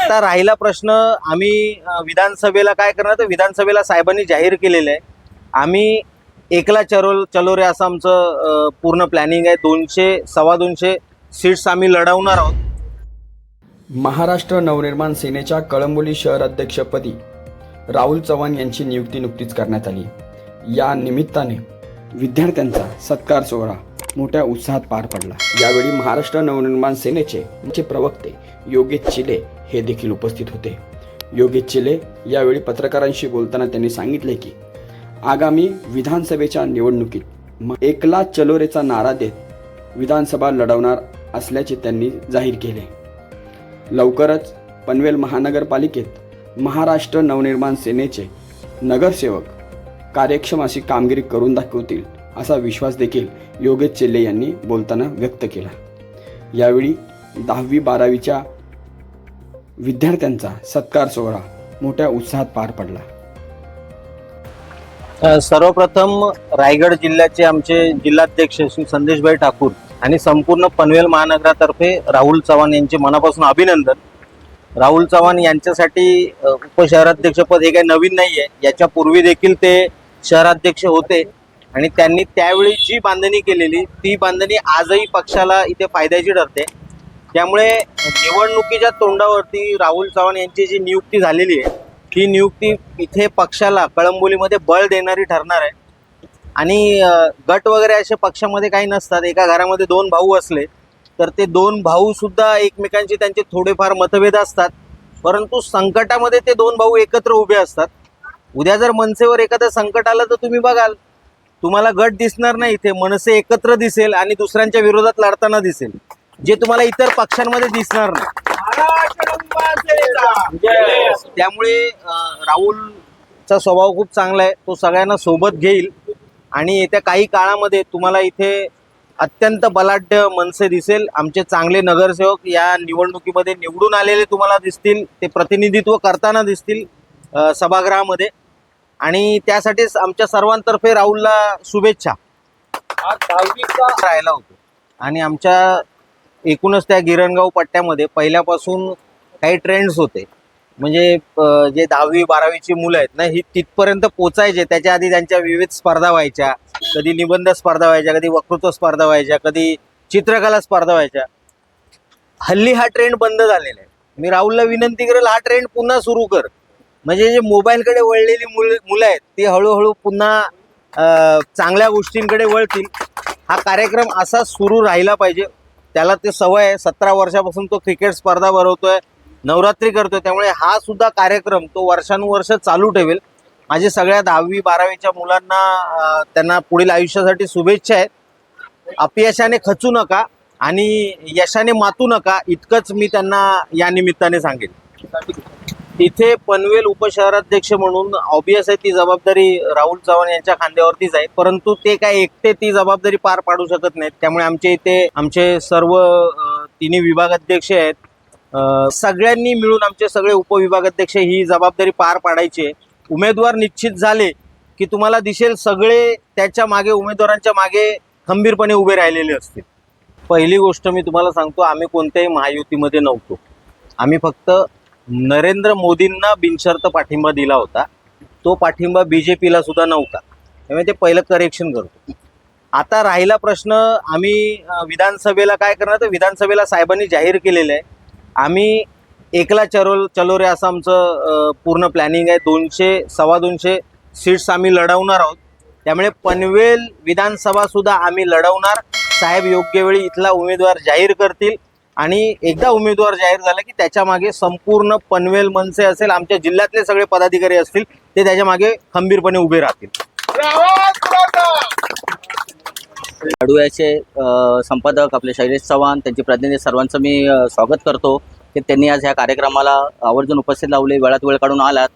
आता राहिला प्रश्न आम्ही विधानसभेला काय करणार? तर विधानसभेला साहेबांनी जाहीर केलेलं आहे. आम्ही एकला चरो चलो रे असं आमचं पूर्ण प्लॅनिंग आहे. दोनशे सव्वा दोनशे सीट्स आम्ही लढवणार आहोत. महाराष्ट्र नवनिर्माण सेनेच्या कळंबोली शहर अध्यक्षपदी राहुल चव्हाण यांची नियुक्ती नुकतीच करण्यात आली. या निमित्ताने विद्यार्थ्यांचा सत्कार सोहळा मोठ्या उत्साहात पार पडला. यावेळी महाराष्ट्र नवनिर्माण सेनेचे चे प्रवक्ते योगेश चिले हे देखील उपस्थित होते. योगेश चिले यावेळी पत्रकारांशी बोलताना त्यांनी सांगितले की आगामी विधानसभेच्या निवडणुकीत एकला चलोरेचा नारा देत विधानसभा लढवणार असल्याचे त्यांनी जाहीर केले. लवकरच पनवेल महानगरपालिकेत महाराष्ट्र नवनिर्माण सेनेचे नगरसेवक कार्यक्षम अशी कामगिरी करून दाखवतील असा विश्वास देखील योगेश चेल्ले यांनी बोलताना व्यक्त केला. यावेळी दहावी बारावीच्या विद्यार्थ्यांचा सत्कार सोहळा मोठ्या उत्साहात पार पडला. सर्वप्रथम रायगड जिल्ह्याचे आमचे जिल्हाध्यक्ष श्री संदेशभाई ठाकूर आणि संपूर्ण पनवेल महानगरातर्फे राहुल चव्हाण यांचे मनापासून अभिनंदन. राहुल चव्हाण यांच्यासाठी उपशहराध्यक्षपद हे काही नवीन नाही आहे याच्या पूर्वी देखील ते शहराध्यक्ष होते. आणि त्यांनी त्यावेळी जी बांधणी केलेली ती बांधणी आजही पक्षाला इथे फायद्याची ठरते. त्यामुळे निवडणुकीच्या तोंडावरती राहुल चव्हाण यांची जी नियुक्ती झालेली आहे ही नियुक्ती इथे पक्षाला कळंबोलीमध्ये बळ देणारी ठरणार आहे. आणि गट वगैरे असे पक्षामध्ये काही नसतात. एका घरामध्ये दोन भाऊ असले तर ते दोन भाऊ सुद्धा एकमेकांचे त्यांचे थोडेफार मतभेद असतात. परंतु संकटामध्ये ते दोन भाऊ एकत्र उभे असतात. उद्या जर मनसेवर एखादं संकट आलं तर तुम्ही बघाल. तुम्हाला गट दिसणार नाही इथे मनसे एकत्र दिसेल आणि दुसऱ्यांच्या विरोधात लढताना दिसेल. जे तुम्हाला इतर पक्षांमध्ये दिसणार नाही. त्यामुळे राहुलचा स्वभाव खूप चांगला आहे. तो सगळ्यांना सोबत घेईल. आणि येत्या काही काळामध्ये तुम्हाला इथे अत्यंत बलाढ्य मनसे दिसेल. आमचे चांगले नगरसेवक या निवडणुकीमध्ये निवडून आलेले तुम्हाला दिसतील. ते प्रतिनिधित्व करताना दिसतील सभागृहामध्ये. आणि त्यासाठीच आमच्या सर्वांतर्फे राहुलला शुभेच्छा. राहिला होतो. आणि आमच्या एकूणच त्या गिरणगाव पट्ट्यामध्ये पहिल्यापासून काही ट्रेंड्स होते. म्हणजे जे दहावी बारावीची मुलं आहेत ना ही तिथपर्यंत पोचायचे. त्याच्या आधी त्यांच्या विविध स्पर्धा व्हायच्या. कधी निबंध स्पर्धा व्हायच्या कधी वक्तृत्व स्पर्धा व्हायच्या कधी चित्रकला स्पर्धा व्हायच्या. हल्ली हा ट्रेंड बंद झालेला आहे. मी राहुलला विनंती करेल हा ट्रेंड पुन्हा सुरू कर. म्हणजे जे मोबाईलकडे वळलेली मुलं मुलं आहेत ती हळूहळू पुन्हा चांगल्या गोष्टींकडे वळतील. हा कार्यक्रम असा सुरू राहिला पाहिजे. त्याला ते सवय आहे. सतरा वर्षापासून तो क्रिकेट स्पर्धा भरवतोय नवरात्री करतोय. त्यामुळे हा सुद्धा कार्यक्रम तो वर्षानुवर्ष चालू ठेवेल. माझे सगळ्या दहावी बारावीच्या मुलांना त्यांना पुढील आयुष्यासाठी शुभेच्छा आहेत. अपयशाने खचू नका आणि यशाने मातू नका. इतकंच मी त्यांना या निमित्ताने सांगेन. इथे पनवेल उपशहराध्यक्ष म्हणून ऑबियस आहे ती जबाबदारी राहुल चव्हाण यांच्या खांद्यावरतीच आहे. परंतु ते काय एकटे ती जबाबदारी पार पाडू शकत नाहीत. त्यामुळे आमचे इथे आमचे सर्व तिन्ही विभागाध्यक्ष आहेत. सगळ्यांनी मिळून आमचे सगळे उपविभागाध्यक्ष ही जबाबदारी पार पाडायची आहे. उमेदवार निश्चित झाले की तुम्हाला दिसेल सगळे त्याच्यामागे उमेदवारांच्या मागे खंबीरपणे उभे राहिलेले असतील. पहिली गोष्ट मी तुम्हाला सांगतो आम्ही कोणत्याही महायुतीमध्ये नव्हतो. आम्ही फक्त नरेंद्र मोदींना बिनशर्त पाठिंबा दिला होता. तो पाठिंबा बी जे पीला सुद्धा नव्हता. त्यामुळे ते पहिलं करेक्शन करतो. आता राहिला प्रश्न आम्ही विधानसभेला काय करणार? तर विधानसभेला साहेबांनी जाहीर केलेलं आहे. आम्ही एकला चरो चलो रे असं आमचं पूर्ण प्लॅनिंग आहे. दोनशे सव्वा दोनशे सीट्स आम्ही लढवणार आहोत. त्यामुळे पनवेल विधानसभासुद्धा आम्ही लढवणार. साहेब योग्य वेळी इथला उमेदवार जाहीर करतील. आणि एकदा उमेदवार जाहीर झाला की त्याच्यामागे संपूर्ण पनवेल मनसे असेल आमच्या जिल्ह्यातले सगळे पदाधिकारी असतील ते त्याच्यामागे खंबीरपणे उभे राहतील. अडुयाचे संपादक आपले शैलेश चव्हाण त्यांचे प्रतिनिधी सर्वांचं मी स्वागत करतो. की त्यांनी आज ह्या कार्यक्रमाला आवर्जून उपस्थित लावले वेळात वेळ काढून आलात.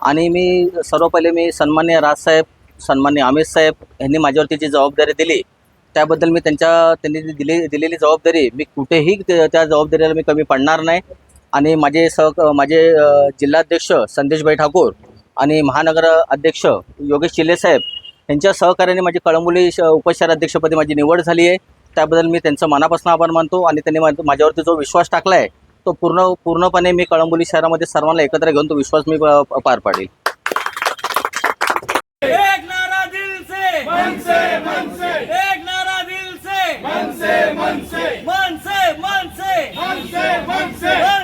आणि मी सर्व पहिले मी सन्मान्य राजसाहेब सन्मान्य अमित साहेब यांनी माझ्यावरती जी जबाबदारी दिली त्याबद्दल मी त्यांच्या त्यांनी दिले दिलेली जबाबदारी मी कुठेही त्या जबाबदारीला मी कमी पडणार नाही. आणि माझे सह माझे जिल्हाध्यक्ष संदेशभाई ठाकूर आणि महानगर अध्यक्ष योगेश चिल्लेसाहेब साहेब यांच्या सहकार्याने माझी कळंबोली उपशहराध्यक्षपदी माझी निवड झाली आहे. त्याबद्दल मी त्यांचं मनापासून आभार मानतो आणि त्यांनी माझ्यावरती जो विश्वास टाकला आहे तो पूर्ण पूर्णपणे मी कळंबोली शहरामध्ये सर्वांना एकत्र घेऊन तो विश्वास मी पार पाडेल. Monse! Monse! Monse! Monse! Monse!